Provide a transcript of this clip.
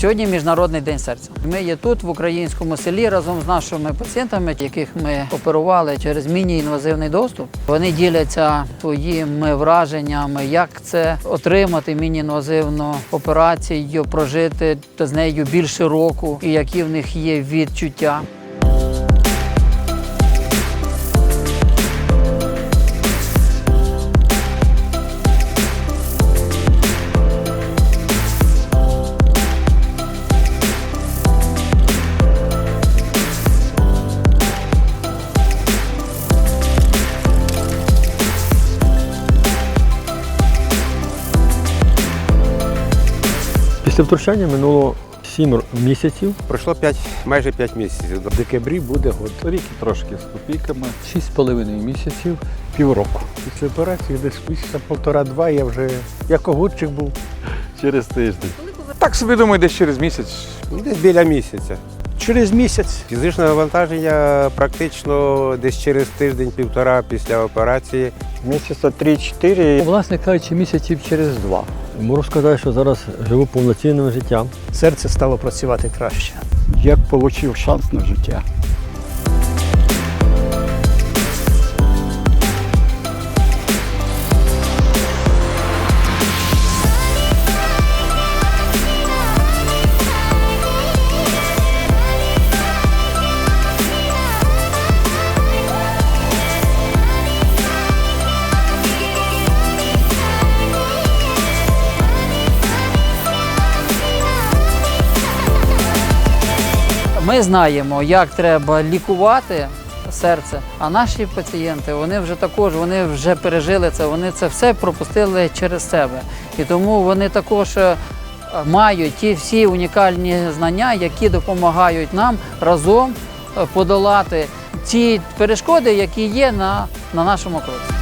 Сьогодні міжнародний день серця. Ми є тут, в українському селі, разом з нашими пацієнтами, яких ми оперували через міні-інвазивний доступ. Вони діляться своїми враженнями, як це отримати міні-інвазивну операцію, прожити з нею більше року, і які в них є відчуття. Після втручання минуло 7 місяців. Пройшло 5, майже 5 місяців. В декабрі буде год. Рік трошки з копійками. Шість з половиною місяців, півроку. Після операції десь місяця півтора-два я вже як огурчик був. Через тиждень. Так собі думаю, десь через місяць. Десь біля місяця. Через місяць Фізичне навантаження практично десь через тиждень-півтора після операції. місяця 3-4 Власне кажучи, місяців через два. Можу сказати, що зараз живу повноцінним життям. серце стало працювати краще. Як отримав шанс на життя. Ми знаємо, як треба лікувати серце, а наші пацієнти вони вже також вони вже пережили це, вони це все пропустили через себе. І тому вони також е, мають ті всі унікальні знання, які допомагають нам разом е, подолати ті перешкоди, які є на, на нашому кроці.